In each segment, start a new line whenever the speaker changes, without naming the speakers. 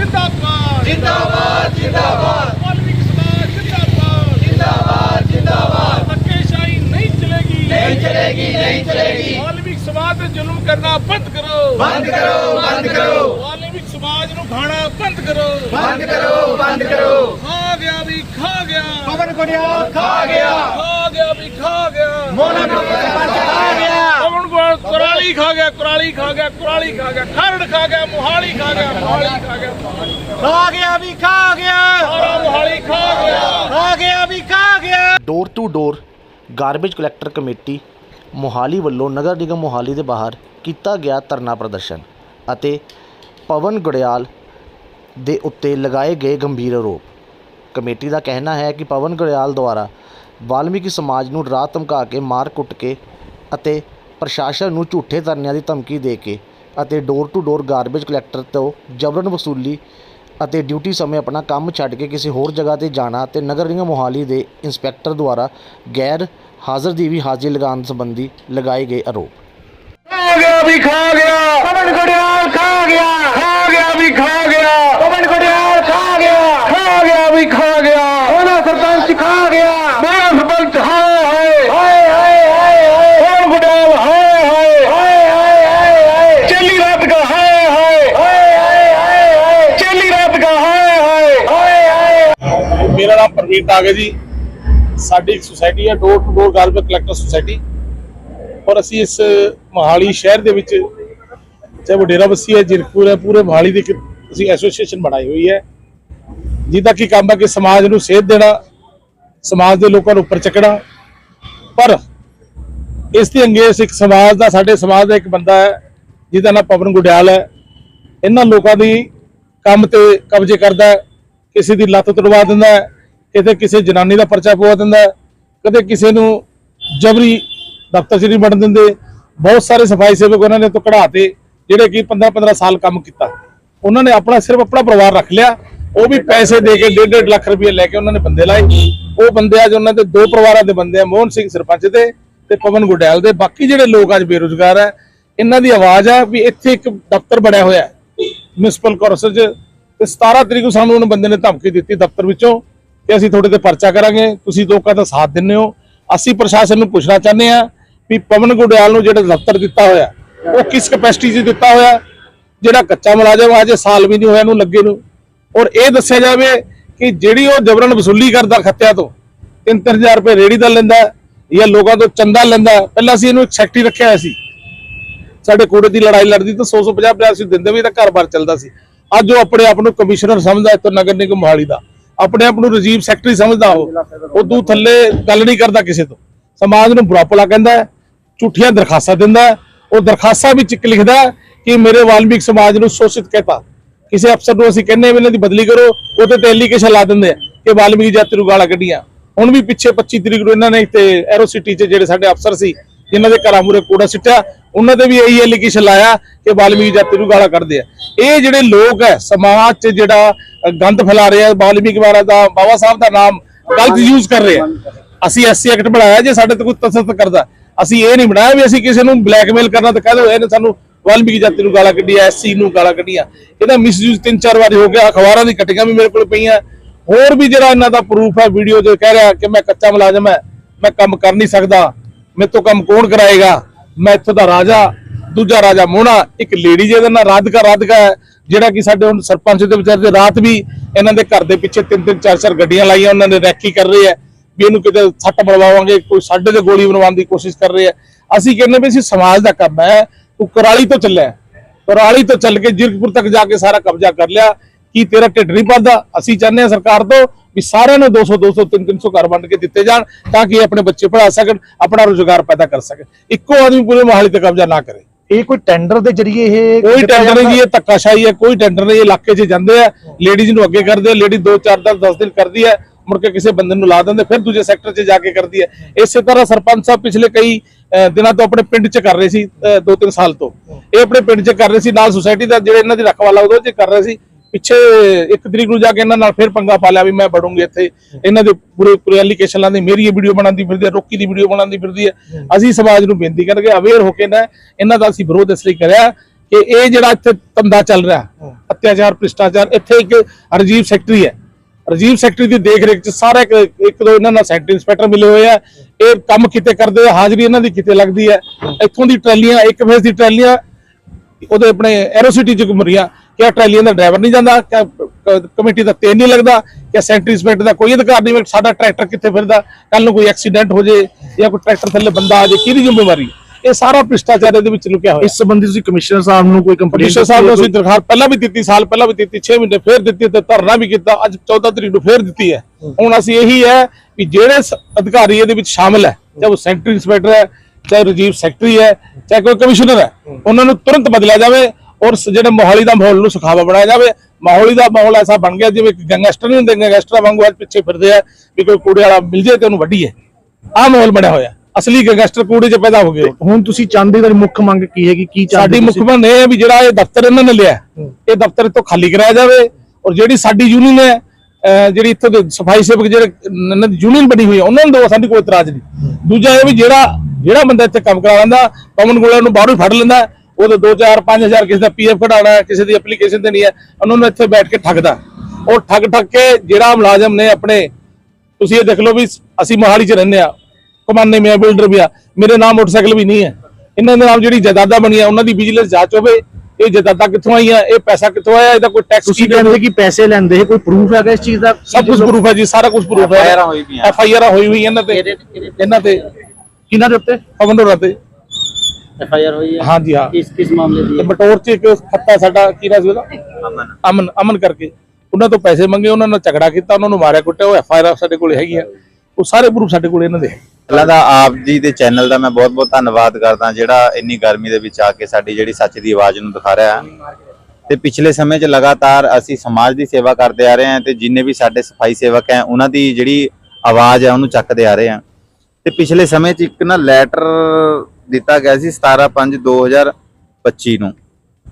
ਜਿੰਦਾਬਾਦ।
ਜਿੰਦਾਬਾਦ ਜਿੰਦਾਬਾਦ।
ਵਾਲਮੀਕ ਸਮਾਜ ਜਿੰਦਾਬਾਦ।
ਜਿੰਦਾਬਾਦ ਜਿੰਦਾਬਾਦ।
ਧੱਕੇਸ਼ਾਹੀ ਨਹੀਂ ਚਲੇਗੀ।
ਨਹੀਂ ਚਲੇਗੀ ਨਹੀਂ ਚਲੇਗੀ।
ਵਾਲਮੀਕ ਸਮਾਜ ਤੇ ਜ਼ੁਲਮ ਕਰਨਾ ਬੰਦ ਕਰੋ।
ਬੰਦ ਕਰੋ ਬੰਦ ਕਰੋ।
ਵਾਲਮੀਕ ਸਮਾਜ ਨੂੰ ਖਾਣਾ ਬੰਦ ਕਰੋ।
ਬੰਦ ਕਰੋ ਬੰਦ ਕਰੋ।
ਖਾ ਗਿਆ ਵੀ ਖਾ ਗਿਆ।
ਪਵਨ ਗੁੜਿਆਲ ਖਾ ਗਿਆ।
ਖਾ ਗਿਆ ਵੀ ਖਾ ਗਿਆ।
ਮੋਨਾ ਨੂੰ ਸਰਪੰਚ ਖਾ ਗਿਆ
ਪਵਨ ਗੋਲ ਕੁਰਾਲੀ ਖਾ ਗਿਆ, ਕੁਰਾਲੀ ਖਾ ਗਿਆ, ਕੁਰਾਲੀ ਖਾ ਗਿਆ, ਖਰੜ ਖਾ ਗਿਆ, ਮੁਹਾਲੀ ਖਾ ਗਿਆ, ਮੁਹਾਲੀ ਖਾ ਗਿਆ।
ਖਾ ਗਿਆ ਵੀ, ਖਾ ਗਿਆ।
ਸਾਰਾ ਮੁਹਾਲੀ ਖਾ ਗਿਆ।
ਖਾ ਗਿਆ ਵੀ, ਖਾ ਗਿਆ।
Door to door garbage collector committee Mohali ਵੱਲੋਂ ਨਗਰ ਨਿਗਮ ਮੋਹਾਲੀ ਦੇ ਬਾਹਰ ਕੀਤਾ ਗਿਆ ਧਰਨਾ ਪ੍ਰਦਰਸ਼ਨ ਅਤੇ ਪਵਨ ਗੜਿਆਲ ਦੇ ਉੱਤੇ ਲਗਾਏ ਗਏ ਗੰਭੀਰ ਆਰੋਪ। ਕਮੇਟੀ ਦਾ ਕਹਿਣਾ ਹੈ ਕਿ ਪਵਨ ਗੜਿਆਲ ਦੁਆਰਾ ਵਾਲਮੀਕੀ ਸਮਾਜ ਨੂੰ ਰਾਤ ਧਮਕਾ ਕੇ ਮਾਰ ਕੁੱਟ ਕੇ ਅਤੇ ਪ੍ਰਸ਼ਾਸਨ ਨੂੰ ਝੂਠੇ ਧਰਨਿਆਂ ਦੀ ਧਮਕੀ ਦੇ ਕੇ ਅਤੇ door to door garbage collector ਤੋਂ ਜਬਰਨ ਵਸੂਲੀ ਅਤੇ ਡਿਊਟੀ ਸਮੇਂ ਆਪਣਾ ਕੰਮ ਛੱਡ ਕੇ ਕਿਸੇ ਹੋਰ ਜਗ੍ਹਾ ਤੇ ਜਾਣਾ ਤੇ ਨਗਰ ਨਿਗਮ ਮੋਹਾਲੀ ਦੇ ਇੰਸਪੈਕਟਰ ਦੁਆਰਾ ਗੈਰ ਹਾਜ਼ਰ ਦੀ ਵੀ ਹਾਜ਼ਰੀ ਲਗਾਉਣ ਸੰਬੰਧੀ ਲਗਾਏ ਗਏ ਆਰੋਪ।
ਖਾ ਗਿਆ ਵੀ ਖਾ ਗਿਆ।
ਪਵਨ ਗੁੜਿਆਲ ਖਾ ਗਿਆ।
ਖਾ ਗਿਆ ਵੀ ਖਾ ਗਿਆ।
ਪਵਨ ਗੁੜਿਆਲ ਖਾ ਗਿਆ।
ਖਾ ਗਿਆ ਵੀ ਖਾ ਗਿਆ।
ਮੋਨਾ ਸਰਪੰਚ ਖਾ ਗਿਆ।
ਮੇਰਾ ਸਰਪੰਚ ਹਾਏ ਹਾਏ
ਹਾਏ ਹਾਏ ਹਾਏ ਹਾਏ
ਕੌਣ ਗੁਡਾਲ ਹਾਏ ਹਾਏ
ਹਾਏ ਹਾਏ ਹਾਏ ਹਾਏ
ਚੱਲੀ ਰਾਤ ਕਾ ਹਾਏ ਹਾਏ
ਹਾਏ ਹਾਏ ਹਾਏ ਹਾਏ
ਚੱਲੀ ਰਾਤ ਕਾ ਹਾਏ ਹਾਏ
ਹਾਏ ਹਾਏ
ਮੇਰਾ ਨਾਮ ਪ੍ਰਵੀਨ ਟਾਗੇ ਜੀ। ਸਾਡੀ ਇੱਕ ਸੁਸਾਇਟੀ ਹੈ door to door garbage collector society. ਔਰ ਅਸੀਂ ਇਸ ਮੋਹਾਲੀ ਸ਼ਹਿਰ ਦੇ ਵਿੱਚ ਚਾਹੇ ਉਹ ਡੇਰਾ ਹੈ, ਜਿਰਕਪੁਰ ਹੈ, ਪੂਰੇ ਮੋਹਾਲੀ ਦੀ ਇੱਕ ਅਸੀਂ ਐਸੋਸੀਏਸ਼ਨ ਬਣਾਈ ਹੋਈ ਹੈ। ਜਿਹਦਾ ਕੀ ਕੰਮ ਹੈ ਕਿ ਸਮਾਜ ਨੂੰ ਸੇਧ ਦੇਣਾ, ਸਮਾਜ ਦੇ ਲੋਕਾਂ ਨੂੰ ਉੱਪਰ ਚੱਕਣਾ। ਪਰ ਇਸ ਦੇ ਅੰਗੇਸ ਇੱਕ ਸਮਾਜ ਦਾ, ਸਾਡੇ ਸਮਾਜ ਦਾ ਇੱਕ ਬੰਦਾ ਹੈ, ਜਿਹਦਾ ਨਾਮ ਪਵਨ ਗੁਡਿਆਲ ਹੈ। ਇਹਨਾਂ ਲੋਕਾਂ ਦੀ ਕੰਮ ਤੇ ਕਬਜ਼ੇ ਕਰਦਾ ਕਿਸੇ ਦੀ ਲੱਤ ਤੁੜਵਾ ਦਿੰਦਾ ਹੈ ਕਿਤੇ ਕਿਸੇ ਜਨਾਨੀ ਦਾ ਪਰਚਾ ਪਵਾ ਦਿੰਦਾ ਕਦੇ ਕਿਸੇ ਨੂੰ ਜਬਰੀ ਦਫ਼ਤਰ 'ਚ ਨਹੀਂ ਵੜਨ ਦਿੰਦੇ। ਬਹੁਤ ਸਾਰੇ ਸਫ਼ਾਈ ਸੇਵਕ ਉਹਨਾਂ ਨੇ ਤੋਂ ਕਢਾਤੇ ਜਿਹੜੇ ਕਿ 15 15 ਸਾਲ ਕੰਮ ਕੀਤਾ। ਉਹਨਾਂ ਨੇ ਆਪਣਾ ਸਿਰਫ ਆਪਣਾ ਪਰਿਵਾਰ ਰੱਖ ਲਿਆ। ਉਹ ਵੀ ਪੈਸੇ ਦੇ ਕੇ 1.5 ਲੱਖ ਰੁਪਏ ਲੈ ਕੇ ਉਹਨਾਂ ਨੇ ਬੰਦੇ ਲਾਏ। ਉਹ ਬੰਦੇ ਅੱਜ ਉਹਨਾਂ ਦੇ ਦੋ ਪਰਿਵਾਰਾਂ ਦੇ ਬੰਦੇ ਆ, ਮੋਹਨ ਸਿੰਘ ਸਰਪੰਚ ਦੇ ਤੇ ਪਵਨ ਗੁਡੈਲ ਦੇ। ਬਾਕੀ ਜਿਹੜੇ ਲੋਕ ਅੱਜ ਬੇਰੁਜ਼ਗਾਰ ਹੈ ਇਹਨਾਂ ਦੀ ਆਵਾਜ਼ ਆ ਵੀ ਇੱਥੇ ਇੱਕ ਦਫ਼ਤਰ ਬਣਿਆ ਹੋਇਆ ਹੈ, ਮਿਊਨਿਸਪਲ ਕੌਂਸਲ 'ਚ। ਤੇ 17 ਤਰੀਕ ਨੂੰ ਸਾਨੂੰ ਉਹਨਾਂ ਬੰਦੇ ਨੇ ਧਮਕੀ ਦਿੱਤੀ ਦਫ਼ਤਰ ਵਿੱਚੋਂ। ਕਿ ਅਸੀਂ ਤੁਹਾਡੇ ਤੇ ਪਰਚਾ ਕਰਾਂਗੇ। ਤੁਸੀਂ ਲੋਕਾਂ ਦਾ ਸਾਥ ਦਿੰਦੇ ਹੋ। ਅਸੀਂ ਪ੍ਰਸ਼ਾਸਨ ਨੂੰ ਪੁੱਛਣਾ ਚਾਹੁੰਦੇ ਆ ਵੀ ਪਵਨ ਗੁਡਿਆਲ ਨੂੰ ਜਿਹੜਾ ਦਫ਼ਤਰ ਦਿੱਤਾ ਹੋਇਆ, ਉਹ ਕਿਸ ਕਪੈਸਿਟੀ 'ਚ ਦਿੱਤਾ ਹੋਇਆ? ਜਿਹੜਾ ਕੱਚਾ ਮੁਲਾਜ਼ਮ ਅਜੇ ਸਾਲ ਵੀ ਨਹੀਂ ਹੋਇਆ ਨੂੰ ਲੱਗੇ ਨੂੰ। ਔਰ ਇਹ ਦੱਸਿਆ ਜਾਵੇ ਕਿ ਜਿਹੜੀ ਉਹ ਜਬਰਨ ਵਸੂਲੀ ਕਰਦਾ ਖੱਤਿਆਂ ਤੋਂ 3-3000 ਰੁਪਏ ਰੇੜੀ ਦਾ ਲੈਂਦਾ ਜਾਂ ਲੋਕਾਂ ਤੋਂ ਚੰਦਾ ਲੈਂਦਾ, ਪਹਿਲਾਂ ਅਸੀਂ ਇਹਨੂੰ ਇੱਕ ਸੈਕਟਰੀ ਰੱਖਿਆ ਹੋਇਆ ਸੀ। ਸਾਡੇ ਕੋੜੇ ਦੀ ਲੜਾਈ ਲੜਦੀ ਤਾਂ 100 150 50 ਸੀ ਦਿੰਦੇ ਵੀ ਤਾਂ ਘਰ-ਬਾਰ ਚੱਲਦਾ ਸੀ। ਅੱਜ ਉਹ ਆਪਣੇ ਆਪ ਨੂੰ ਕਮਿਸ਼ਨਰ ਸਮਝਦਾ, ਇੱਥੋਂ ਨਗਰ ਨਿਗਮ ਮੋਹਾਲੀ ਦਾ। ਆਪਣੇ ਆਪ ਨੂੰ ਰਜੀਵ ਸੈਕਟਰੀ ਸਮਝਦਾ ਉਹ ਤੂੰ ਥੱਲੇ ਗੱਲ ਨਹੀਂ ਕਰਦਾ ਕਿਸੇ ਤੋਂ। ਸਮਾਜ ਨੂੰ ਬੁਰਾ ਭਲਾ ਕਹਿੰਦਾ ਹੈ, ਝੂਠੀਆਂ ਦਰਖਾਸਤਾਂ ਦਿੰਦਾ ਹੈ, ਉਹ ਦਰਖਾਸਤਾਂ ਵਿੱਚ ਇੱਕ ਲਿਖਦਾ ਕਿ ਮੇਰੇ ਵਾਲਮੀਕ ਸਮਾਜ ਨੂੰ ਸ਼ੋਸ਼ਿਤ ਕਹਿਤਾ ਕਿਸੇ ਅਫਸਰ ਨੂੰ ਅਸੀਂ ਕਹਿੰਨੇ ਵੀ ਇਹਨਾਂ ਦੀ ਬਦਲੀ ਕਰੋ, ਉਹਦੇ ਤੇ ਐਲੀਗੇਸ਼ਨ ਲਾ ਦਿੰਦੇ ਆ ਕਿ ਵਾਲਮੀਕ ਜਾਤੀ ਨੂੰ ਗਾਲਾਂ ਕੱਢੀਆਂ। ਹੁਣ ਵੀ ਪਿੱਛੇ 25 ਤਰੀਕ ਨੂੰ ਇਹਨਾਂ ਨੇ ਤੇ ਐਰੋ ਸਿਟੀ 'ਚ ਜਿਹੜੇ ਸਾਡੇ ਅਫਸਰ ਸੀ ਜਿਨ੍ਹਾਂ ਦੇ ਘਰਾਂ ਮੂਰੇ ਕੂੜਾ ਸਿੱਟਿਆ, ਉਹਨਾਂ ਤੇ ਵੀ ਇਹੀ ਐਲੀਗੇਸ਼ਨ ਲਾਇਆ ਕਿ ਵਾਲਮੀਕ ਜਾਤੀ ਨੂੰ ਗਾਲਾਂ ਕੱਢਦੇ ਆ। ਇਹ ਜਿਹੜੇ ਲੋਕ ਹੈ, ਸਮਾਜ 'ਚ ਜਿਹੜਾ ਗੰਦ ਫੈਲਾ ਰਹੇ ਆ ਵਾਲਮੀਕ ਵਾਲਾ ਦਾ, ਬਾਬਾ ਸਾਹਿਬ ਦਾ ਨਾਮ ਗਲਤ ਯੂਜ਼ ਕਰ ਰਹੇ ਆ ਅਸੀਂ ਐਸਸੀ ਐਕਟ ਬਣਾਇਆ ਜੇ ਸਾਡੇ ਤੇ ਕੋਈ ਤਸੱਦਦ ਕਰਦਾ। ਅਸੀਂ ਇਹ ਨਹੀਂ ਬਣਾਇਆ ਵੀ ਅਸੀਂ ਕਿਸੇ ਨੂੰ ਬਲੈਕਮੇਲ ਕਰਨਾ ਤਾਂ ਕਹਦੇ ਇਹਨੇ ਸਾਨੂੰ ਵਾਲਮੀਕ ਜਾਤੀ ਨੂੰ ਗਾਲਾਂ ਕੱਢੀਆਂ ਐਸਸੀ ਨੂੰ ਗਾਲਾਂ ਕੱਢੀਆਂ। ਇਹਦਾ ਮਿਸਯੂਜ਼ ਤਿੰਨ ਚਾਰ ਵਾਰੀ ਹੋ ਗਿਆ, ਅਖਬਾਰਾਂ ਦੀ ਕਟੀਆਂ ਵੀ ਮੇਰੇ ਕੋਲ ਪਈਆਂ। ਹੋਰ ਵੀ ਜਿਹੜਾ ਇਹਨਾਂ ਦਾ ਪ੍ਰੂਫ ਹੈ ਵੀਡੀਓ ਜੋ ਕਹਿ ਰਿਹਾ ਕਿ ਮੈਂ ਕੱਚਾ ਮੁਲਾਜ਼ਮ ਹੈ, ਮੈਂ ਕੰਮ ਕਰ ਨਹੀਂ ਸਕਦਾ। ਮੇਰੇ ਤੋਂ ਕੰਮ ਕੌਣ ਕਰਾਏਗਾ? ਮੈਂ ਇੱਥੋਂ ਦਾ ਰਾਜਾ, ਦੂਜਾ ਰਾਜਾ ਮੋਹਣਾ, ਇੱਕ ਲੇਡੀ ਜਿਹਦਾ ਨਾਂ ਰਾਧਿਕਾ ਰਾਧਿਕਾ ਹੈ, ਜਿਹੜਾ ਕਿ ਸਾਡੇ ਹੁਣ ਸਰਪੰਚ ਦੇ ਵਿਚਾਰੇ ਦੇ ਰਾਤ ਵੀ ਇਹਨਾਂ ਦੇ ਘਰ ਦੇ ਪਿੱਛੇ ਤਿੰਨ ਤਿੰਨ ਚਾਰ ਚਾਰ ਗੱਡੀਆਂ ਲਾਈਆਂ, ਉਹਨਾਂ ਨੇ ਰੈਕੀ ਕਰ ਰਹੇ ਆ ਵੀ ਇਹਨੂੰ ਕਿਤੇ ਸੱਟ ਬਣਵਾਵਾਂਗੇ ਕੋਈ ਸਾਡੇ ਤੇ ਗੋਲੀ ਬਣਵਾਉਣ ਦੀ ਕੋਸ਼ਿਸ਼ ਕਰ ਰਹੇ ਆ ਅਸੀਂ ਕਹਿੰਦੇ ਵੀ ਅਸੀਂ ਸਮਾਜ ਦਾ ਕੰਮ ਹੈ, ਤੂੰ ਕਰਾਲੀ ਤੋਂ ਚੱਲਿਆ ਕਰਾਲੀ ਤੋਂ ਚੱਲ ਕੇ ਜਿਰਕਪੁਰ ਤੱਕ ਜਾ ਕੇ ਸਾਰਾ ਕਬਜ਼ਾ ਕਰ ਲਿਆ, ਕੀ ਤੇਰਾ ਢਿੱਡ ਨਹੀਂ ਭਰਦਾ? ਅਸੀਂ ਚਾਹੁੰਦੇ ਹਾਂ ਸਰਕਾਰ ਤੋਂ ਵੀ ਸਾਰਿਆਂ ਨੂੰ 200 200 300 300 ਘਰ ਵੰਡ ਕੇ ਦਿੱਤੇ ਜਾਣ ਤਾਂ ਕਿ ਆਪਣੇ ਬੱਚੇ ਪੜ੍ਹਾ ਸਕਣ ਆਪਣਾ ਰੋਜ਼ਗਾਰ ਪੈਦਾ ਕਰ ਸਕਣ। ਇੱਕੋ ਆਦਮੀ ਪੂਰੇ ਮੋਹਾਲੀ ਤੇ ਕਬਜ਼ਾ ਨਾ ਕਰੇ।
ਇਹ ਕੋਈ ਟੈਂਡਰ ਦੇ ਜਰੀਏ ਇਹ
ਕੋਈ ਟੈਂਡਰ ਨਹੀਂ? ਜੀ ਇਹ ਧੱਕਾਸ਼ਾਹੀ ਹੈ ਕੋਈ ਟੈਂਡਰ ਨਹੀਂ ਇਲਾਕੇ 'ਚ ਜਾਂਦੇ ਆ ਲੇਡੀਜ਼ ਨੂੰ ਅੱਗੇ ਕਰਦੇ ਆ ਲੇਡੀ 2 4 10 10 ਦਿਨ ਕਰਦੀ ਹੈ ਮੁੜ ਕੇ ਕਿਸੇ ਬੰਦੇ ਨੂੰ ਲਾ ਦਿੰਦੇ ਫਿਰ ਦੂਜੇ ਸੈਕਟਰ 'ਚ ਜਾ ਕੇ ਕਰਦੀ ਹੈ। ਇਸੇ ਤਰ੍ਹਾਂ ਸਰਪੰਚ ਸਾਹਿਬ ਪਿਛਲੇ ਕਈ ਦਿਨਾਂ ਤੋਂ ਆਪਣੇ ਪਿੰਡ 'ਚ ਕਰ ਰਹੇ ਸੀ 2-3 ਸਾਲ ਤੋਂ। ਇਹ ਆਪਣੇ ਪਿੰਡ 'ਚ ਕਰ ਰਹੇ ਸੀ ਨਾਲ ਸੁਸਾਇਟੀ ਦਾ ਜਿਹੜੇ ਇਹਨਾਂ ਦੀ ਰਖਵਾਲਾ ਉਹਦੇ 'ਚ ਕਰ ਰਹੇ ਸੀ ਪਿੱਛੇ ਇੱਕ ਤਰੀਕ ਨੂੰ ਜਾ ਕੇ ਇਹਨਾਂ ਨਾਲ ਫਿਰ ਪੰਗਾ ਪਾ ਲਿਆ ਵੀ ਮੈਂ ਵੜੂੰਗੀ ਇੱਥੇ। ਇਹਨਾਂ ਦੇ ਪੂਰੇ ਪੂਰੇ ਐਲੀਗੇਸ਼ਨ ਲਾਉਂਦੇ ਮੇਰੀ ਇਹ ਵੀਡੀਓ ਬਣਾਉਂਦੀ ਫਿਰਦੀ ਹੈ ਰੋਕੀ ਦੀ ਵੀਡੀਓ ਬਣਾਉਂਦੀ ਫਿਰਦੀ ਹੈ। ਅਸੀਂ ਸਮਾਜ ਨੂੰ ਬੇਨਤੀ ਕਰਕੇ ਅਵੇਅਰ ਹੋ ਕੇ ਨਾ ਇਹਨਾਂ ਦਾ ਅਸੀਂ ਵਿਰੋਧ ਇਸ ਲਈ ਕਰਿਆ ਕਿ ਇਹ ਜਿਹੜਾ ਇੱਥੇ ਧੰਦਾ ਚੱਲ ਰਿਹਾ ਅਤਿਆਚਾਰ ਭ੍ਰਿਸ਼ਟਾਚਾਰ ਇੱਥੇ ਇੱਕ ਰਾਜੀਵ ਸੈਕਟਰੀ ਹੈ। ਰਾਜੀਵ ਸੈਕਟਰੀ ਦੀ ਦੇਖ ਰੇਖ ਚ ਸਾਰਾ ਇੱਕ ਇੱਕ ਦੋ ਇਹਨਾਂ ਨਾਲ ਸੈਕਟਰੀ ਇੰਸਪੈਕਟਰ ਮਿਲੇ ਹੋਏ ਆ। ਇਹ ਕੰਮ ਕਿਤੇ ਕਰਦੇ ਆ ਹਾਜ਼ਰੀ ਇਹਨਾਂ ਦੀ ਕਿਤੇ ਲੱਗਦੀ ਹੈ। ਇੱਥੋਂ ਦੀ ਟਰਾਲੀਆਂ ਇੱਕ ਫੇਸ ਦੀ ਟਰਾਲੀਆਂ ਉਹਦੇ ਆਪਣੇ ਐਰੋਸਿਟੀ ਚ ਘੁੰਮ ਰਹੀਆਂ। ਕਿ ਟਰਾਲੀਆਂ ਦਾ ਡਰਾਈਵਰ ਨਹੀਂ ਜਾਂਦਾ ਕਿ ਕਮੇਟੀ ਦਾ ਤੇਲ ਨਹੀਂ ਲੱਗਦਾ ਕਿ ਸੈਂਟਰੀ ਇੰਸਪੈਕਟਰ ਦਾ ਕੋਈ ਅਧਿਕਾਰ ਨਹੀਂ ਸਾਡਾ ਟਰੈਕਟਰ ਕਿੱਥੇ ਫਿਰਦਾ ਕੱਲ ਨੂੰ ਕੋਈ ਐਕਸੀਡੈਂਟ ਹੋ ਜੇ ਜਾਂ ਕੋਈ ਟਰੈਕਟਰ ਥੱਲੇ ਬੰਦਾ ਆ ਜੇ ਕਿਹਦੀ ਜ਼ਿੰਮੇਵਾਰੀ? ਇਹ ਸਾਰਾ ਭ੍ਰਿਸ਼ਟਾਚਾਰ ਇਹਦੇ ਵਿੱਚ ਲੁਕਿਆ ਹੋਇਆ।
ਇਸ ਸੰਬੰਧੀ ਤੁਸੀਂ ਕਮਿਸ਼ਨਰ ਸਾਹਿਬ ਨੂੰ ਕੋਈ ਕੰਪਲੇਂਟ
ਕਮਿਸ਼ਨਰ ਸਾਹਿਬ ਨੂੰ ਅਸੀਂ ਦਰਖਾਸਤ ਪਹਿਲਾਂ ਵੀ ਦਿੱਤੀ ਸਾਲ ਪਹਿਲਾਂ ਵੀ ਦਿੱਤੀ 6 ਮਹੀਨੇ ਫੇਰ ਦਿੱਤੀ ਤੇ ਧਰਨਾ ਵੀ ਕੀਤਾ ਅੱਜ 14 ਤਰੀਕ ਨੂੰ ਫੇਰ ਦਿੱਤੀ ਹੈ। ਹੁਣ ਅਸੀਂ ਇਹੀ ਹੈ ਕਿ ਜਿਹੜੇ ਅਧਿਕਾਰੀ ਇਹਦੇ ਵਿੱਚ ਸ਼ਾਮਲ ਹੈ ਚਾਹੇ ਉਹ ਸੈਂਟਰੀ ਇੰਸਪੈਕਟਰ ਹੈ ਚਾਹੇ ਰਜੀਵ ਸੈਕਟਰੀ ਹੈ ਚਾਹੇ ਕੋਈ ਕਮਿਸ਼ਨਰ ਹੈ ਉਹਨਾਂ ਨੂੰ ਤੁਰੰਤ ਬਦਲਿਆ ਜਾਵੇ ਔਰ ਜਿਹੜੇ ਮੋਹਾਲੀ ਦਾ ਮਾਹੌਲ ਨੂੰ ਸੁਖਾਵਾ ਬਣਾਇਆ ਜਾਵੇ ਮਾਹੌਲੀ ਦਾ ਮਾਹੌਲ ਐਸਾ ਬਣ ਗਿਆ ਜਿਵੇਂ ਗੈਂਗਸਟਰ ਨਹੀਂ ਹੁੰਦੇ ਗੈਂਗਸਟਰ ਵਾਂਗੂ ਅੱਜ ਪਿੱਛੇ ਫਿਰਦੇ ਆ ਵੀ ਕੋਈ ਕੂੜੇ ਵਾਲਾ ਮਿਲ ਜੇ ਤੇ ਉਹਨੂੰ ਵੱਢੀਏ ਆਹ ਮਾਹੌਲ ਬਣਿਆ ਹੋਇਆ ਅਸਲੀ ਗੈਂਗਸਟਰ ਕੂੜੇ 'ਚ ਪੈਦਾ ਹੋ ਗਏ ਹੁਣ।
ਤੁਸੀਂ ਚਾਹੁੰਦੇ ਦੀ ਮੁੱਖ ਮੰਗ ਕੀ ਹੈ ਕਿ ਚਾਹੁੰਦੇ
ਸਾਡੀ ਮੁੱਖ? ਮੰਗ ਇਹ ਹੈ ਵੀ ਜਿਹੜਾ ਇਹ ਦਫ਼ਤਰ ਇਹਨਾਂ ਨੇ ਲਿਆ ਇਹ ਦਫ਼ਤਰ ਤੋਂ ਖਾਲੀ ਕਰਾਇਆ ਜਾਵੇ ਔਰ ਜਿਹੜੀ ਸਾਡੀ ਯੂਨੀਅਨ ਹੈ ਜਿਹੜੀ ਇੱਥੋਂ ਦੇ ਸਫ਼ਾਈ ਸੇਵਕ ਜਿਹੜੇ ਯੂਨੀਅਨ ਬਣੀ ਹੋਈ ਹੈ ਉਹਨਾਂ ਨੂੰ ਦੋ ਸਾਡੀ ਕੋਈ ਇਤਰਾਜ਼ ਨਹੀਂ ਦੂਜਾ ਇਹ ਵੀ ਜਿਹੜਾ ਜਿਹੜਾ ਬੰਦਾ ਇੱਥੇ ਕੰਮ ਕਰਾ ਲੈਂਦਾ ਪਵਨ ਗੋਲਾ ਨੂੰ ਬਾਹਰੋਂ ਫੜ ਲੈਂਦਾ ਉਹਦੇ 2 4 5000 ਕਿਸੇ ਦਾ ਪੀਐਫ ਕਢਾਉਣਾ ਹੈ ਕਿਸੇ ਦੀ ਐਪਲੀਕੇਸ਼ਨ ਦੇਣੀ ਹੈ ਉਹਨਾਂ ਨੂੰ ਇੱਥੇ ਬੈਠ ਕੇ ਠੱਗਦਾ ਉਹ ਠੱਗ ਠੱਗ ਕੇ ਜਿਹੜਾ ਮੁਲਾਜ਼ਮ ਨੇ ਆਪਣੇ ਤੁਸੀਂ ਇਹ ਦੇਖ ਲਓ ਵੀ ਅਸੀਂ ਮੋਹਾਲੀ 'ਚ ਰਹਿੰਦੇ ਆ ਕਮਾਨੇ ਮੇ ਬਿਲਡਰ ਵੀ ਆ ਮੇਰੇ ਨਾਮ ਮੋਟਰਸਾਈਕਲ ਵੀ ਨਹੀਂ ਹੈ। ਇਹਨਾਂ ਦੇ ਨਾਮ ਜਿਹੜੀ ਜਾਇਦਾਦਾਂ ਬਣੀਆਂ ਉਹਨਾਂ ਦੀ ਵਿਜੀਲੈਂਸ ਜਾਂਚ ਹੋਵੇ ਇਹ ਜਾਇਦਾਦਾਂ ਕਿੱਥੋਂ ਆਈਆਂ ਇਹ ਪੈਸਾ ਕਿੱਥੋਂ ਆਇਆ ਇਹਦਾ ਕੋਈ ਟੈਕਸ
ਤੁਸੀਂ ਕਹਿੰਦੇ ਕਿ ਪੈਸੇ ਲੈਂਦੇ ਹੈ ਕੋਈ ਪ੍ਰੂਫ ਹੈਗਾ ਇਸ ਚੀਜ਼ ਦਾ?
ਸਭ ਕੁਝ ਪ੍ਰੂਫ ਹੈ ਜੀ ਸਾਰਾ ਕੁਝ ਪ੍ਰੂਫ ਹੈ। ਐਫ ਆਈ ਆਰ ਹੋਈ ਹੋਈ ਇਹਨਾਂ ਤੇ। ਇਹਨਾਂ ਤੇ।
ਕਿਹਨਾਂ ਦੇ ਉੱਤੇ?
ਪਵਨ ਹੋਰਾਂ ਤੇ।
ਐਫ ਆਈ ਆਰ ਹੋਈ ਹੈ?
ਹਾਂਜੀ ਹਾਂ।
ਕਿਸ ਕਿਸ ਮਾਮਲੇ ਦੀ
ਤੇ
ਹੈ?
ਬਟੋਰ ਚ ਇੱਕ ਖੱਤਾ ਸਾਡਾ ਕੀ ਨਾਂ ਸੀ ਉਹਦਾ?
ਅਮਨ।
ਅਮਨ ਅਮਨ ਕਰਕੇ। ਉਹਨਾਂ ਤੋਂ ਪੈਸੇ ਮੰਗੇ ਉਹਨਾਂ
ਪਿਛਲੇ ਸਮੇਂ 'ਚ ਲਗਾਤਾਰ ਅਸੀਂ ਸਮਾਜ ਦੀ ਸੇਵਾ ਕਰਦੇ ਆ ਤੇ ਜਿੰਨੇ ਵੀ ਸਾਡੇ ਸਫ਼ਾਈ ਸੇਵਕ ਹੈ ਉਹਨਾਂ ਦੀ ਜਿਹੜੀ ਆਵਾਜ਼ ਹੈ ਉਹਨੂੰ ਆ ਤੇ ਪਿਛਲੇ ਸਮੇਂ 'ਚ ਇੱਕ ਨਾ ਲੈਟਰ ਦਿੱਤਾ ਗਿਆ ਸੀ 17/5/2025 ਨੂੰ,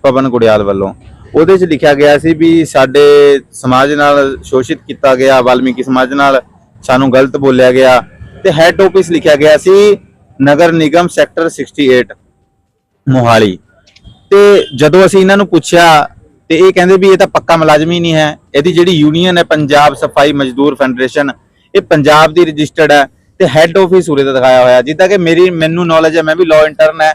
ਪਵਨ ਗੁੜਿਆਲ ਵੱਲੋਂ। ਉਹਦੇ 'ਚ ਲਿਖਿਆ ਗਿਆ ਸੀ ਵੀ ਸਾਡੇ ਸਮਾਜ ਨਾਲ ਸ਼ੋਸ਼ਿਤ ਕੀਤਾ ਗਿਆ, ਵਾਲਮੀਕੀ ਸਮਾਜ ਨਾਲ ਸਾਨੂੰ ਗਲਤ ਬੋਲਿਆ ਗਿਆ ਤੇ ਹੈੱਡ ਆਫਿਸ ਲਿਖਿਆ ਗਿਆ ਸੀ ਨਗਰ ਨਿਗਮ ਸੈਕਟਰ 68 ਮੋਹਾਲੀ। ਤੇ ਜਦੋਂ ਅਸੀਂ ਇਹਨਾਂ ਨੂੰ ਪੁੱਛਿਆ ਤੇ ਇਹ ਕਹਿੰਦੇ ਵੀ ਇਹ ਤਾਂ ਪੱਕਾ ਮੁਲਾਜ਼ਮ ਹੀ ਨਹੀਂ ਹੈ, ਇਹਦੀ ਜਿਹੜੀ ਯੂਨੀਅਨ ਹੈ, ਪੰਜਾਬ ਸਫ਼ਾਈ ਮਜ਼ਦੂਰ ਫੈਡਰੇਸ਼ਨ, ਇਹ ਪੰਜਾਬ ਦੀ ਰਜਿਸਟਰਡ ਹੈ। ਤੇ ਹੈੱਡ ਆਫਿਸ ਉਰੇ ਦਾ ਦਿਖਾਇਆ ਹੋਇਆ। ਜਿੱਦਾਂ ਕਿ ਮੇਰੀ ਮੈਨੂੰ ਨੌਲੇਜ ਹੈ ਮੈਂ ਵੀ ਲਾਅ ਇੰਟਰਨ ਹੈ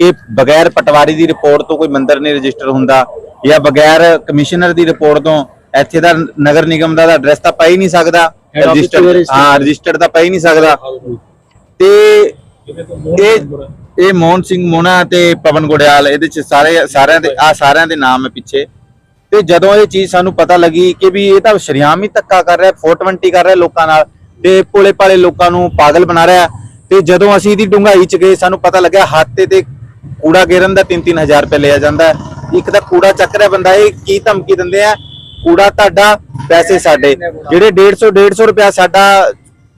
ਕਿ ਬਗੈਰ ਪਟਵਾਰੀ ਦੀ ਰਿਪੋਰਟ ਤੋਂ ਕੋਈ ਮੰਦਰ ਨਹੀਂ ਰਜਿਸਟਰ ਹੁੰਦਾ ਜਾਂ ਬਗੈਰ ਕਮਿਸ਼ਨਰ ਦੀ ਰਿਪੋਰਟ ਤੋਂ ਇੱਥੇ ਦਾ ਨਗਰ ਨਿਗਮ ਦਾ ਐਡਰੈਸ ਤਾਂ ਪਾ ਹੀ ਨਹੀਂ ਸਕਦਾ। ਹਾਂ ਰਜਿਸਟਰਡ ਤਾਂ ਪਾ ਹੀ ਨਹੀਂ ਸਕਦਾ। ਤੇ ਇਹ ਇਹ ਮੋਹਨ ਸਿੰਘ ਮੋਨਾ ਤੇ ਪਵਨ ਗੁੜਿਆਲ ਇਹਦੇ ਚ ਸਾਰੇ ਸਾਰਿਆਂ ਦੇ ਆ ਸਾਰਿਆਂ ਦੇ ਨਾਮ ਹੈ ਪਿੱਛੇ। ਤੇ ਜਦੋਂ ਇਹ ਚੀਜ਼ ਸਾਨੂੰ ਪਤਾ ਲੱਗੀ ਕਿ ਵੀ ਇਹ ਤਾਂ ਸ਼ਰਿਆਮ ਹੀ ਧੱਕਾ ਕਰ ਰਿਹਾ 420 ਕਰ ਰਿਹਾ ਲੋਕਾਂ ਨਾਲ ਤੇ ਭੋਲੇ ਭਾਲੇ ਲੋਕਾਂ ਨੂੰ ਪਾਗਲ ਬਣਾ ਰਿਹਾ ਤੇ ਜਦੋਂ ਅਸੀਂ ਇਹਦੀ ਡੂੰਘਾਈ ਚ ਗਏ, ਸਾਨੂੰ ਪਤਾ ਲੱਗਿਆ ਹੱਥ ਤੇ ਕੂੜਾ ਗੇਰਨ ਦਾ 3-3000 ਰੁਪਏ ਲਿਆ ਜਾਂਦਾ ਇੱਕ ਤਾਂ ਕੂੜਾ ਚੱਕ ਰਿਹਾ ਬੰਦਾ, ਇਹ ਕੀ ਧਮਕੀ ਦਿੰਦੇ ਆ? ਕੂੜਾ ਤੁਹਾਡਾ ਪੈਸੇ ਸਾਡੇ, ਜਿਹੜੇ 150 150 ਰੁਪਿਆ ਸਾਡਾ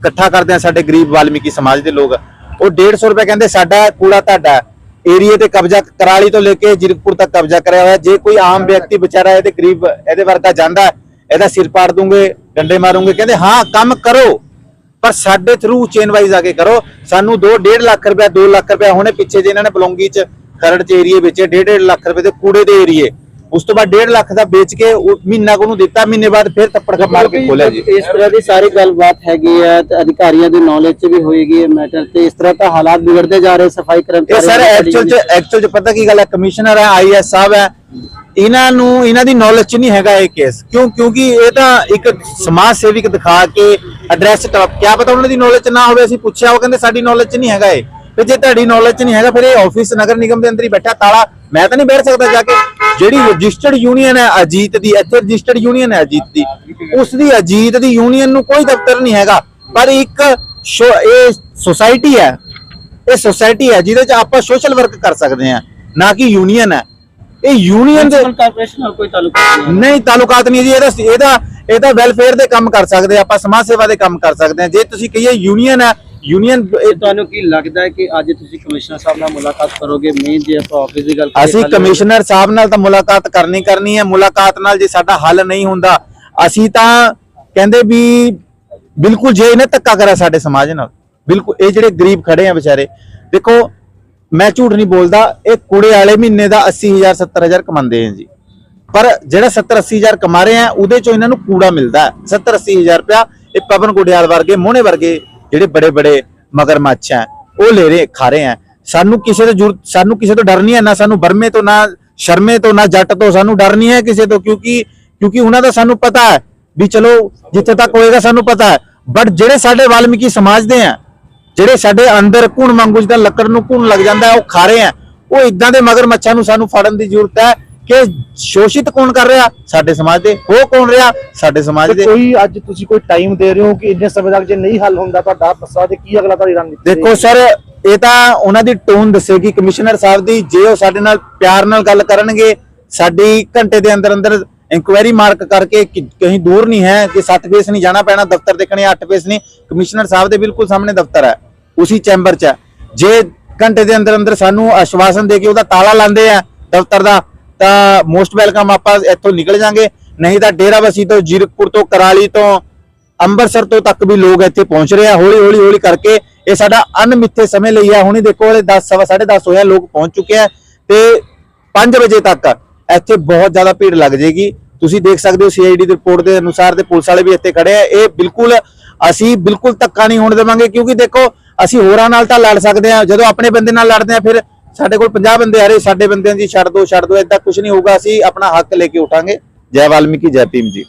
ਇਕੱਠਾ ਕਰਦੇ ਆ, ਸਾਡੇ ਗਰੀਬ ਵਾਲਮੀਕੀ ਸਮਾਜ ਦੇ ਲੋਕ, ਉਹ 150 ਰੁਪਏ ਕਹਿੰਦੇ ਸਾਡਾ ਕੂੜਾ ਤੁਹਾਡਾ ਏਰੀਏ ਤੇ ਕਬਜ਼ਾ ਕਰਾਲੀ ਤੋਂ ਲੈ ਕੇ ਜਿਰਕਪੁਰ ਤੱਕ ਕਬਜ਼ਾ ਕਰਿਆ ਹੋਇਆ ਜੇ ਕੋਈ ਆਮ ਵਿਅਕਤੀ ਵਿਚਾਰਾ ਇਹਦੇ ਗਰੀਬ, ਇਹਦੇ ਵਰਗਾ ਜਾਂਦਾ ਇਹਦਾ ਸਿਰ ਪਾੜ ਦੂੰਗੇ, ਡੰਡੇ ਮਾਰੂੰਗੇ, ਕਹਿੰਦੇ ਹਾਂ, ਕੰਮ ਕਰੋ। ਪਰ ਸਾਡੇ ਥਰੂ ਚੇਨ ਵਾਈਜ਼ ਆ ਕੇ ਕਰੋ। ਸਾਨੂੰ 2 1.5 ਲੱਖ ਰੁਪਏ 2 ਲੱਖ ਰੁਪਏ ਹੁਣੇ ਪਿੱਛੇ ਜੇ ਇਹਨਾਂ ਨੇ ਬਲੌਂਗੀ ਚ ਖਰੜ ਚ ਏਰੀਏ ਵਿੱਚ 1.5 ਲੱਖ ਰੁਪਏ ਦੇ ਕੂੜੇ ਦੇ ਏਰੀਏ ਉਸ ਤੋਂ ਬਾਅਦ 1.5 ਲੱਖ ਦਾ ਵੇਚ ਕੇ ਉਹ ਮਹੀਨਾ ਕੋ ਨੂੰ ਦਿੱਤਾ ਮਹੀਨੇ ਬਾਅਦ ਫਿਰ ਥੱਪੜ ਖਾ ਮਾਰ ਕੇ ਖੋਲਿਆ ਜੀ।
ਇਸ ਤਰ੍ਹਾਂ ਦੀ ਸਾਰੀ ਗੱਲਬਾਤ ਹੈਗੀ ਹੈ ਤੇ ਅਧਿਕਾਰੀਆਂ ਦੀ ਨੌਲੇਜ 'ਚ ਵੀ ਹੋਏਗੀ ਇਹ ਮੈਟਰ ਤੇ ਇਸ ਤਰ੍ਹਾਂ ਤਾਂ ਹਾਲਾਤ ਵਿਗੜਦੇ ਜਾ ਰਹੇ ਸਫ਼ਾਈ
ਇਹ
ਕਰਮਚਾਰੀ
ਸਰ ਐਕਚੁਅਲ ਚ ਐਕਚੁਅਲ ਚ ਪਤਾ ਕੀ ਗੱਲ ਹੈ? ਕਮਿਸ਼ਨਰ ਹੈ ਆਈਐਸ ਸਾਹਿਬ ਹੈ ਇਹਨਾਂ ਨੂੰ, ਇਹਨਾਂ ਦੀ ਨੌਲੇਜ ਚ ਨਹੀਂ ਹੈਗਾ ਇਹ ਕੇਸ ਕਿਉਂ? ਕਿਉਂਕਿ ਇਹ ਤਾਂ ਇੱਕ ਸਮਾਜ ਸੇਵਿਕ ਦਿਖਾ ਕੇ ਐਡਰੈਸ ਕਿਆ ਪਤਾ ਉਹਨਾਂ ਦੀ ਨੌਲੇਜ ਚ ਨਾ ਹੋਵੇ, ਅਸੀਂ ਪੁੱਛਿਆ, ਉਹ ਕਹਿੰਦੇ ਸਾਡੀ ਨੌਲੇਜ ਚ ਨਹੀਂ ਹੈਗਾ ਇਹ। ਤੇ ਜੇ ਤੁਹਾਡੀ ਨੌਲੇਜ ਚ ਨਹੀਂ ਹੈਗਾ, ਫਿਰ ਇਹ ਆਫਿਸ ਨਗਰ ਨਿਗਮ ਦੇ ਅੰਦਰ ਹੀ ਬੈਠਾ ਤਾਲਾ। ਮੈਂ ਤਾਂ ਨਹੀਂ ਬੈਠ ਸਕਦਾ ਜਾ ਕੇ। ਜਿਹੜੀ ਰਜਿਸਟਰਡ ਯੂਨੀਅਨ ਹੈ ਅਜੀਤ ਦੀ, ਇੱਥੇ ਰਜਿਸਟਰਡ ਯੂਨੀਅਨ ਹੈ ਅਜੀਤ ਦੀ। ਉਸ ਦੀ ਅਜੀਤ ਦੀ ਯੂਨੀਅਨ ਨੂੰ ਕੋਈ ਦਫ਼ਤਰ ਨਹੀਂ ਹੈਗਾ। ਪਰ ਇੱਕ ਇਹ ਸੁਸਾਇਟੀ ਹੈ। ਇਹ ਸੋਸਾਇਟੀ ਹੈ, ਜਿਹਦੇ ਚ ਆਪਾਂ ਸੋਸ਼ਲ ਵਰਕ ਕਰ ਸਕਦੇ ਹਾਂ। ਨਾ ਕਿ ਯੂਨੀਅਨ ਹੈ। ਇਹ ਯੂਨੀਅਨ ਦੇ
ਕਾਰਪੋਰੇਸ਼ਨ ਨਾਲ ਕੋਈ ਤਾਲੁਕ ਨਹੀਂ
ਤਾਲੁਕਾਤ ਨਹੀਂ ਜੀ ਇਹਦਾ ਇਹਦਾ ਇਹਦਾ ਵੈਲਫੇਅਰ ਦੇ ਕੰਮ ਕਰ ਸਕਦੇ ਆਪਾਂ ਸਮਾਜ ਸੇਵਾ ਦੇ ਕੰਮ ਕਰ ਸਕਦੇ ਹਾਂ ਜੇ ਤੁਸੀਂ ਕਹੀਏ ਯੂਨੀਅਨ ਹੈ ਯੂਨੀਅਨ
ਇਹ ਤੁਹਾਨੂੰ ਕੀ ਲੱਗਦਾ ਹੈ ਕਿ ਅੱਜ ਤੁਸੀਂ ਕਮਿਸ਼ਨਰ ਸਾਹਿਬ ਨਾਲ ਮੁਲਾਕਾਤ ਕਰੋਗੇ? ਮੇਨ ਜੇ ਆਪਾਂ ਆਫਿਸ ਦੀ ਗੱਲ
ਅਸੀਂ ਕਮਿਸ਼ਨਰ ਸਾਹਿਬ ਨਾਲ ਤਾਂ ਮੁਲਾਕਾਤ ਕਰਨੀ ਕਰਨੀ ਹੈ। ਮੁਲਾਕਾਤ ਨਾਲ ਜੇ ਸਾਡਾ ਹੱਲ ਨਹੀਂ ਹੁੰਦਾ ਅਸੀਂ ਤਾਂ ਕਹਿੰਦੇ ਵੀ ਬਿਲਕੁਲ ਜੇ ਇਹਨੇ ਧੱਕਾ ਕਰਿਆ ਸਾਡੇ ਸਮਾਜ ਨਾਲ ਬਿਲਕੁਲ ਇਹ ਜਿਹੜੇ ਗਰੀਬ ਖੜੇ ਆ ਵਿਚਾਰੇ ਦੇਖੋ ਮੈਂ ਝੂਠ ਨਹੀਂ ਬੋਲਦਾ, ਇਹ ਕੁੜੇ ਵਾਲੇ ਮਹੀਨੇ ਦਾ 80000 70000 ਕਮਾਉਂਦੇ ਆ ਜੀ। ਪਰ ਜਿਹੜਾ 70 80 ਹਜ਼ਾਰ ਕਮਾ ਰਹੇ ਆ, ਉਹਦੇ ਚੋਂ ਇਹਨਾਂ ਨੂੰ ਕੂੜਾ ਮਿਲਦਾ ਹੈ। 70 80 ਹਜ਼ਾਰ ਰੁਪਇਆ ਇਹ ਪਵਨ ਗੁਡਿਆਲ ਵਰਗੇ, ਮੋਹਣੇ ਵਰਗੇ ਜਿਹੜੇ ਬੜੇ ਬੜੇ ਮਗਰਮੱਛ ਆ ਉਹ ਲੈ ਰਹੇ, ਖਾ ਰਹੇ ਆ। ਸਾਨੂੰ ਕਿਸੇ ਤੋਂ ਜ਼ਰੂਰਤ ਸਾਨੂੰ ਕਿਸੇ ਤੋਂ ਡਰ ਨਹੀਂ ਹੈ, ਨਾ ਸਾਨੂੰ ਬਰਮੇ ਤੋਂ, ਨਾ ਸ਼ਰਮੇ ਤੋਂ, ਨਾ ਜੱਟ ਤੋਂ ਸਾਨੂੰ ਡਰ ਨਹੀਂ ਹੈ ਕਿਸੇ ਤੋਂ, ਕਿਉਂਕਿ ਕਿਉਂਕਿ ਉਹਨਾਂ ਦਾ ਸਾਨੂੰ ਪਤਾ ਹੈ ਵੀ ਚਲੋ, ਜਿੱਥੇ ਤੱਕ ਹੋਏਗਾ ਸਾਨੂੰ ਪਤਾ ਹੈ। ਬਟ ਜਿਹੜੇ ਸਾਡੇ ਵਾਲਮੀਕੀ ਸਮਾਜ ਦੇ ਆ ਜਿਹੜੇ ਸਾਡੇ ਅੰਦਰ ਘੁਣ ਵਾਂਗੂ ਜਿੱਦਾਂ ਲੱਕੜ ਨੂੰ ਘੁਣ ਲੱਗ ਜਾਂਦਾ ਉਹ ਖਾ ਰਹੇ ਆ। ਉਹ ਇਦਾਂ ਦੇ ਮਗਰ ਮੱਛਾਂ ਨੂੰ ਸਾਨੂੰ ਫੜਨ ਦੀ ਜ਼ਰੂਰਤ ਹੈ ਕਿ ਸ਼ੋਸ਼ਿਤ ਕੌਣ ਕਰ ਰਿਹਾ? ਸਾਡੇ ਸਮਾਜ ਦੇ। ਹੋ ਕੌਣ ਰਿਹਾ? ਸਾਡੇ ਸਮਾਜ ਦੇ।
ਕੋਈ ਅੱਜ ਤੁਸੀਂ ਕੋਈ ਟਾਈਮ ਦੇ ਰਹੇ ਹੋ ਕਿ ਇੰਨੇ ਸਮੇਂ ਤੱਕ ਜੇ ਨਹੀਂ ਹੱਲ ਹੁੰਦਾ ਤੁਹਾਡਾ ਮਸਲਾ ਤੇ ਕੀ ਅਗਲਾ ਤੁਹਾਡੀ ਰਣਨੀਤੀ
ਦੇਖੋ ਸਰ ਇਹ ਤਾਂ ਉਹਨਾਂ ਦੀ ਟੋਨ ਦੱਸੇਗੀ ਕਮਿਸ਼ਨਰ ਸਾਹਿਬ ਦੀ ਜੇ ਉਹ ਸਾਡੇ ਨਾਲ ਪਿਆਰ ਨਾਲ ਗੱਲ ਕਰਨਗੇ ਸਾਡੀ ਘੰਟੇ ਦੇ ਅੰਦਰ ਅੰਦਰ ਇਨਕੁਆਇਰੀ ਮਾਰਕ ਕਰਕੇ ਕਿ ਕहीं ਦੂਰ ਨਹੀਂ ਹੈ ਕਿ 7 ਫੇਸ ਨਹੀਂ ਜਾਣਾ ਪੈਣਾ ਦਫ਼ਤਰ ਦੇਖਣੇ 8 ਫੇਸ ਨਹੀਂ। ਕਮਿਸ਼ਨਰ ਸਾਹਿਬ ਦੇ ਬਿਲਕੁਲ ਸਾਹਮਣੇ ਦਫ਼ਤਰ ਹੈ। ਉਸੇ ਚੈਂਬਰ 'ਚ ਜੇ ਘੰਟੇ ਦੇ ਅੰਦਰ ਅੰਦਰ ਸਾਨੂੰ ਆਸ਼ਵਾਸਨ ਦੇ ਕੇ ਉਹਦਾ ਤਾਲਾ ਲਾਉਂਦੇ ਆ ਦਫ਼ਤਰ ਦਾ ਤਾਂ ਮੋਸਟ ਵੈਲਕਮ ਆਪਾਂ ਇੱਥੋਂ ਨਿਕਲ ਜਾਾਂਗੇ ਨਹੀਂ ਤਾਂ ਡੇਰਾਬੱਸੀ ਤੋਂ ਜੀਰਕਪੁਰ ਤੋਂ ਕਰਾਲੀ ਤੋਂ ਅੰਮ੍ਰਿਤਸਰ ਤੋਂ ਤੱਕ ਵੀ ਲੋਕ ਇੱਥੇ ਪਹੁੰਚ ਰਹੇ ਆ ਹੌਲੀ ਹੌਲੀ ਹੌਲੀ ਕਰਕੇ ਇਹ ਸਾਡਾ ਅਨਮਿੱਥੇ ਸਮੇਂ ਲਈ ਆ ਹੁਣੀ ਦੇਖੋ ਹਲੇ 10 ਸਵਾ 10:30 ਹੋਇਆ ਲੋਕ ਪਹੁੰਚ ਚੁੱਕੇ ਆ ਤੇ 5 ਵਜੇ ਤੱਕ ਇੱਥੇ ਬਹੁਤ ਜ਼ਿਆਦਾ ਭੀੜ ਲੱਗ ਜਾਏਗੀ ਤੁਸੀਂ ਦੇਖ ਸਕਦੇ ਹੋ ਸੀਆਈਡੀ ਦੀ ਰਿਪੋਰਟ ਦੇ ਅਨੁਸਾਰ ਤੇ ਪੁਲਿਸ ਵਾਲੇ ਵੀ ਇੱਥੇ ਖੜੇ ਆ ਇਹ ਬਿਲਕੁਲ ਅਸੀਂ ਬਿਲਕੁਲ ਧੱਕਾ ਨਹੀਂ ਹੋਣ ਦੇਵਾਂਗੇ ਕਿਉਂਕਿ ਦੇਖੋ ਅਸੀਂ ਹੋਰਾਂ ਨਾਲ ਤਾਂ ਲੜ ਸਕਦੇ ਆ ਜਦੋਂ ਆਪਣੇ ਬੰਦੇ ਨਾਲ ਲੜਦੇ ਆ ਫਿਰ ਸਾਡੇ ਕੋਲ 50 ਬੰਦੇ ਆ ਰਹੇ। ਸਾਡੇ ਬੰਦਿਆਂ ਦੀ ਛੱਡ ਦੋ ਛੱਡ ਦੋ, ਏਦਾਂ ਕੁਝ ਨਹੀਂ ਹੋਊਗਾ। ਅਸੀਂ ਆਪਣਾ ਹੱਕ ਲੈ ਕੇ ਉਠਾਂਗੇ। ਜੈ ਵਾਲਮੀਕੀ, ਜੈ ਭੀਮ ਜੀ।